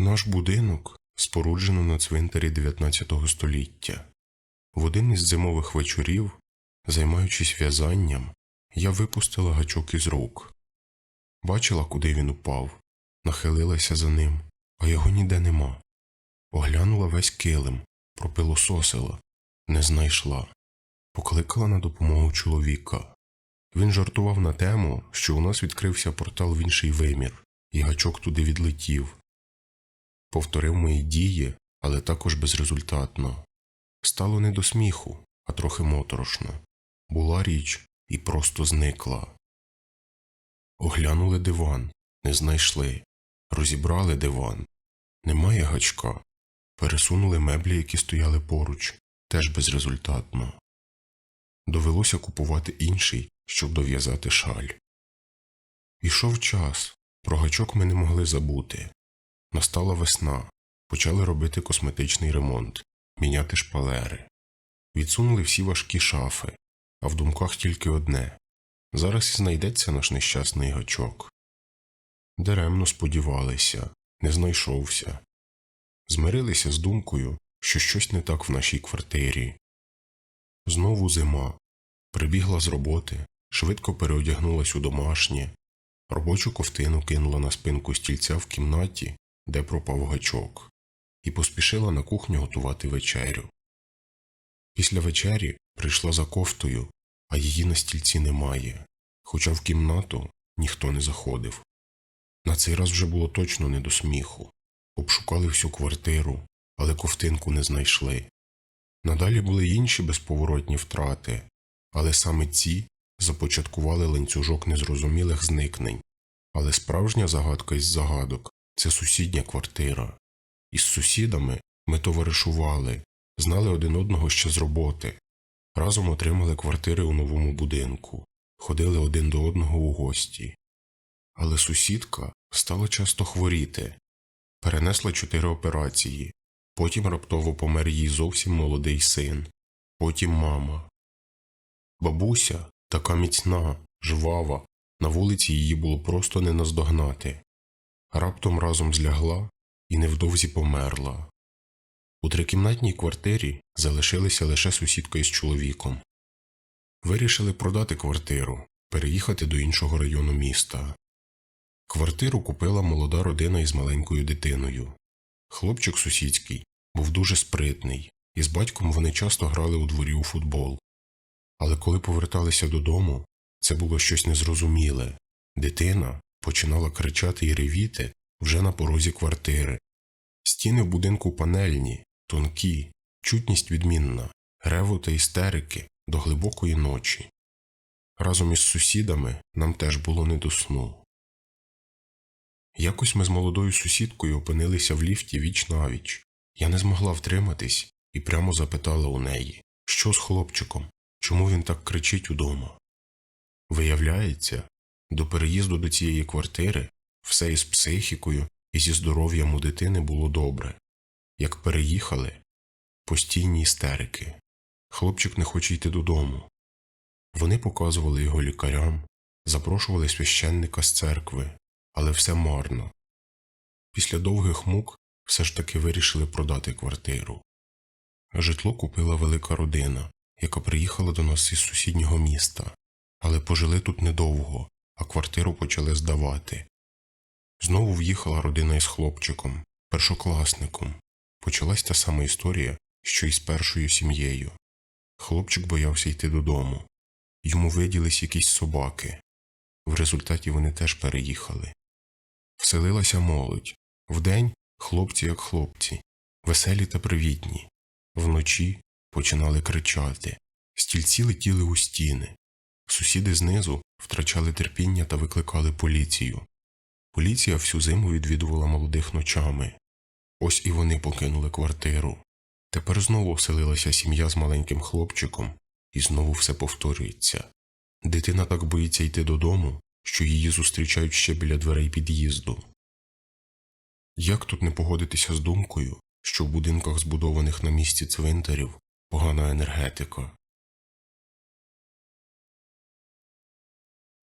Наш будинок споруджено на цвинтарі 19 століття. В один із зимових вечорів, займаючись в'язанням, я випустила гачок із рук. Бачила, куди він упав, нахилилася за ним, а його ніде нема. Оглянула весь килим, пропилососила, не знайшла. Покликала на допомогу чоловіка. Він жартував на тему, що у нас відкрився портал в інший вимір, і гачок туди відлетів. Повторив мої дії, але також безрезультатно. Стало не до сміху, а трохи моторошно. Була річ і просто зникла. Оглянули диван, не знайшли. Розібрали диван. Немає гачка. Пересунули меблі, які стояли поруч, теж безрезультатно. Довелося купувати інший, щоб дов'язати шаль. Ішов час, про гачок ми не могли забути. Настала весна, почали робити косметичний ремонт, міняти шпалери. Відсунули всі важкі шафи, а в думках тільки одне зараз і знайдеться наш нещасний гачок. Даремно сподівалися, не знайшовся. Змирилися з думкою, що щось не так в нашій квартирі. Знову зима. Прибігла з роботи, швидко переодягнулась у домашнє, робочу ковтину кинула на спинку стільця в кімнаті, де пропав гачок, і поспішила на кухню готувати вечерю. Після вечері прийшла за кофтою, а її на стільці немає, хоча в кімнату ніхто не заходив. На цей раз вже було точно не до сміху. Обшукали всю квартиру, але ковтинку не знайшли. Надалі були інші безповоротні втрати, але саме ці започаткували ланцюжок незрозумілих зникнень. Але справжня загадка із загадок це сусідня квартира. Із сусідами ми товаришували, знали один одного ще з роботи, разом отримали квартири у новому будинку, ходили один до одного у гості. Але сусідка стала часто хворіти, перенесла чотири операції, потім раптово помер її зовсім молодий син, потім мама. Бабуся, така міцна, жвава, на вулиці її було просто не наздогнати. Раптом разом злягла і невдовзі померла. У трикімнатній квартирі залишилися лише сусідка із чоловіком. Вирішили продати квартиру, переїхати до іншого району міста. Квартиру купила молода родина із маленькою дитиною. Хлопчик сусідський був дуже спритний, і з батьком вони часто грали у дворі у футбол. Але коли поверталися додому, це було щось незрозуміле. Дитина починала кричати і ревіти вже на порозі квартири. Стіни в будинку панельні, тонкі, чутність відмінна, реву та істерики до глибокої ночі. Разом із сусідами нам теж було не до сну. Якось ми з молодою сусідкою опинилися в ліфті віч навіч. Я не змогла втриматись і прямо запитала у неї, що з хлопчиком, чому він так кричить удома. Виявляється, до переїзду до цієї квартири все із психікою і зі здоров'ям у дитини було добре. Як переїхали, постійні істерики. Хлопчик не хоче йти додому. Вони показували його лікарям, запрошували священника з церкви, але все марно. Після довгих мук все ж таки вирішили продати квартиру. Житло купила велика родина, яка приїхала до нас із сусіднього міста, але пожили тут недовго, а квартиру почали здавати. Знову в'їхала родина із хлопчиком, першокласником. Почалась та сама історія, що й з першою сім'єю. Хлопчик боявся йти додому. Йому виділись якісь собаки. В результаті вони теж переїхали. Вселилася молодь. Вдень хлопці як хлопці, веселі та привітні. Вночі починали кричати, стільці летіли у стіни. Сусіди знизу втрачали терпіння та викликали поліцію. Поліція всю зиму відвідувала молодих ночами. Ось і вони покинули квартиру. Тепер знову оселилася сім'я з маленьким хлопчиком, і знову все повторюється. Дитина так боїться йти додому, що її зустрічають ще біля дверей під'їзду. Як тут не погодитися з думкою, що в будинках, збудованих на місці цвинтарів, погана енергетика?